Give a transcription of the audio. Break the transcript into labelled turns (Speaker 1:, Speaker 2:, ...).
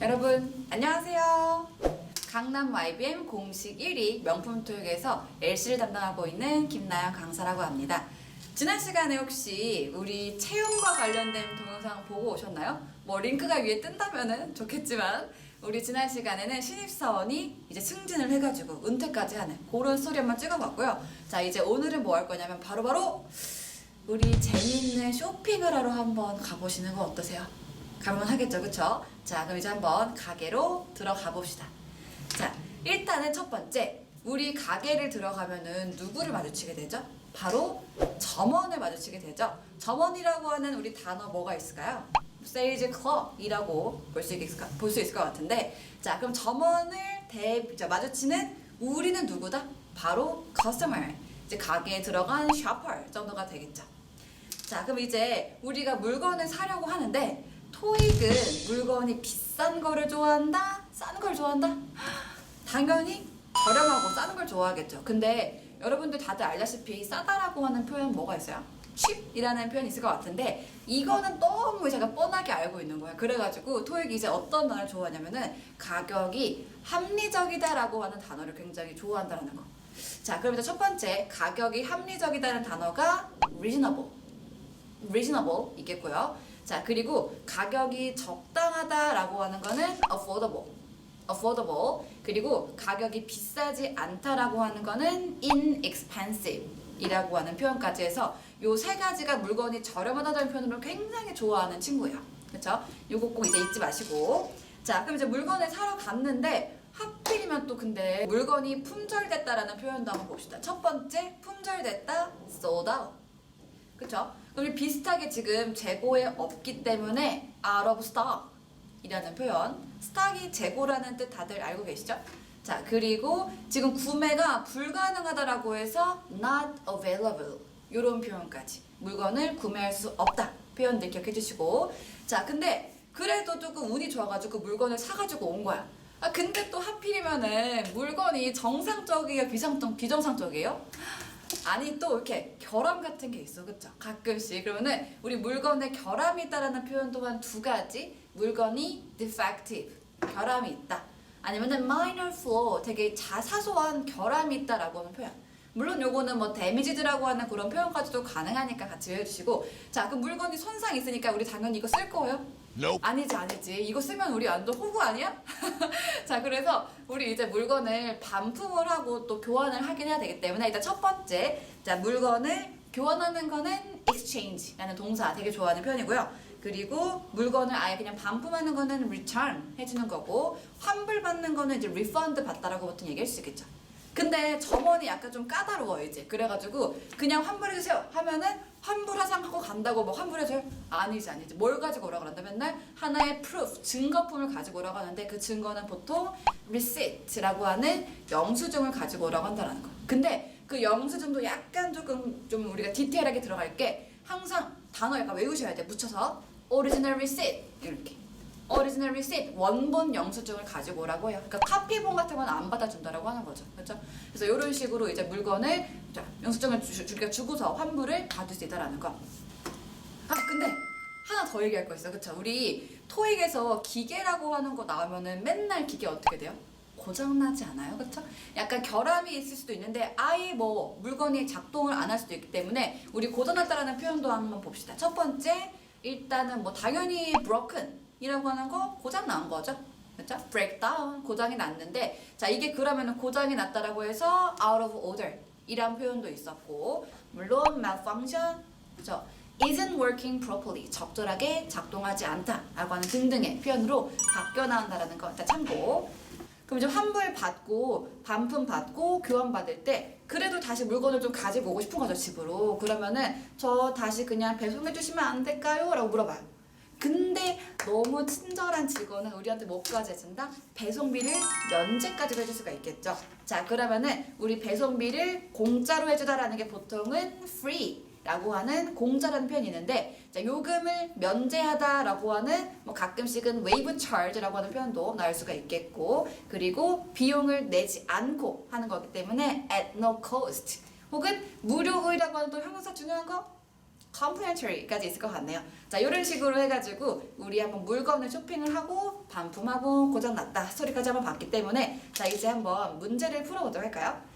Speaker 1: 여러분 안녕하세요. 강남 YBM 공식 1위 명품 교육에서 LC를 담당하고 있는 김나연 강사라고 합니다. 지난 시간에 혹시 우리 채용과 관련된 동영상 보고 오셨나요? 뭐 링크가 위에 뜬다면은 좋겠지만 우리 지난 시간에는 신입사원이 이제 승진을 해가지고 은퇴까지 하는 그런 스토리 한번 찍어봤고요. 자 이제 오늘은 뭐 할 거냐면 바로 바로 우리 재밌는 쇼핑을 하러 한번 가보시는 거 어떠세요? 가면 하겠죠, 그쵸? 자, 그럼 이제 한번 가게로 들어가 봅시다. 자, 일단은 첫 번째, 우리 가게를 들어가면은 누구를 마주치게 되죠? 바로 점원을 마주치게 되죠. 점원이라고 하는 우리 단어 뭐가 있을까요? 세일즈 클럽이라고 볼 수 있을, 것 같은데, 자, 그럼 점원을 대, 자, 마주치는 우리는 누구다? 바로 customer. 이제 가게에 들어간 셔퍼 정도가 되겠죠. 자, 그럼 이제 우리가 물건을 사려고 하는데 토익은 물건이 비싼 거를 좋아한다? 싼 걸 좋아한다? 당연히 저렴하고 싼 걸 좋아하겠죠. 근데 여러분들 다들 알다시피 싸다라고 하는 표현 뭐가 있어요? cheap이라는 표현이 있을 것 같은데 이거는 너무 제가 뻔하게 알고 있는 거예요. 그래가지고 토익이 이제 어떤 단어를 좋아하냐면은 가격이 합리적이다라고 하는 단어를 굉장히 좋아한다는 거. 자, 그럼 이제 첫 번째 가격이 합리적이다는 단어가 reasonable. reasonable 있겠고요. 자, 그리고 가격이 적당하다라고 하는 거는 affordable. affordable. 그리고 가격이 비싸지 않다라고 하는 거는 inexpensive. 이라고 하는 표현까지 해서 요 세 가지가 물건이 저렴하다는 표현으로 굉장히 좋아하는 친구예요. 그쵸? 요거 꼭 이제 잊지 마시고. 자, 그럼 이제 물건을 사러 갔는데 하필이면 또 근데 물건이 품절됐다라는 표현도 한번 봅시다. 첫 번째, 품절됐다, sold out. 그쵸? 그럼 이 비슷하게 지금 재고에 없기 때문에 out of stock 이라는 표현. 스탁이 재고라는 뜻 다들 알고 계시죠? 자, 그리고 지금 구매가 불가능하다라고 해서 not available. 요런 표현까지. 물건을 구매할 수 없다. 표현들 기억해 주시고. 자, 근데 그래도 조금 운이 좋아가지고 그 물건을 사가지고 온 거야. 아, 근데 또 하필이면은 물건이 정상적이에요? 비상적, 비정상적이에요? 아니 또 이렇게 결함 같은 게 있어. 그쵸? 가끔씩. 그러면은 우리 물건에 결함이 있다라는 표현 또한 두 가지. 물건이 defective. 결함이 있다. 아니면은 minor flaw. 되게 자 사소한 결함이 있다라고 하는 표현. 물론 요거는 뭐 damage드라고 하는 그런 표현까지도 가능하니까 같이 외워주시고. 자 그럼 물건이 손상 있으니까 우리 당연히 이거 쓸 거예요. 아니지 아니지. 이거 쓰면 우리 완전 호구 아니야? 자 그래서 우리 이제 물건을 반품을 하고 또 교환을 하긴 해야 되기 때문에 일단 첫 번째 자 물건을 교환하는 거는 exchange라는 동사 되게 좋아하는 편이고요. 그리고 물건을 아예 그냥 반품하는 거는 return 해주는 거고 환불 받는 거는 이제 refund 받다라고 보통 얘기할 수 있겠죠 근데 점원이 약간 좀 까다로워 이제. 그래가지고 그냥 환불해 주세요 하면은 환불하상하고 간다고 뭐 환불해줘요? 아니지 아니지. 뭘 가지고 오라고 그런다 맨날 하나의 proof 증거품을 가지고 오라고 하는데 그 증거는 보통 receipt라고 하는 영수증을 가지고 오라고 한다는 거 근데 그 영수증도 약간 조금 좀 우리가 디테일하게 들어갈 게. 항상 단어 약간 외우셔야 돼. 묻혀서. original receipt. 이렇게 오리지널 리시트 원본 영수증을 가지고 오라고 해요. 그러니까 카피본 같은 건 안 받아준다라고 하는 거죠. 그렇죠? 그래서 이런 식으로 이제 물건을 자, 영수증을 주, 주, 주고서 환불을 받을 수 있다라는 거. 아 근데 하나 더 얘기할 거 있어. 그렇죠? 우리 토익에서 기계라고 하는 거 나오면은 맨날 기계 어떻게 돼요? 고장나지 않아요? 그쵸? 약간 결함이 있을 수도 있는데 아예 뭐 물건이 작동을 안 할 수도 있기 때문에 우리 고장났다라는 표현도 한번 봅시다. 첫 번째 일단은 뭐 당연히 broken 이라고 하는 거 고장 난 거죠. 그렇죠? breakdown 고장이 났는데 자 이게 그러면은 고장이 났다라고 해서 out of order 이란 표현도 있었고 물론 malfunction 그렇죠? isn't working properly 적절하게 작동하지 않다라고 하는 등등의 표현으로 바뀌어 나온다라는 거 일단 참고 그럼 이제 환불 받고 반품 받고 교환 받을 때 그래도 다시 물건을 좀 가지고 오고 싶은 거죠 집으로 그러면은 저 다시 그냥 배송해 주시면 안 될까요? 라고 물어봐요 너무 친절한 직원은 우리한테 뭐까지 해준다? 배송비를 면제까지 해줄 수가 있겠죠. 자, 그러면은 우리 배송비를 공짜로 해주다라는 게 보통은 free. 라고 하는 공짜라는 표현이 있는데 자, 요금을 면제하다 라고 하는 뭐 가끔씩은 waive charge라고 하는 표현도 나올 수가 있겠고 그리고 비용을 내지 않고 하는 거기 때문에 at no cost 혹은 무료의라고 하는 또 형용사 중요한 거 complimentary,까지 있을 것 같네요. 자, 이런 식으로 해가지고 우리 한번 물건을 쇼핑을 하고 반품하고 고장났다 소리까지 한번 봤기 때문에 자 이제 한번 문제를 풀어보도록 할까요?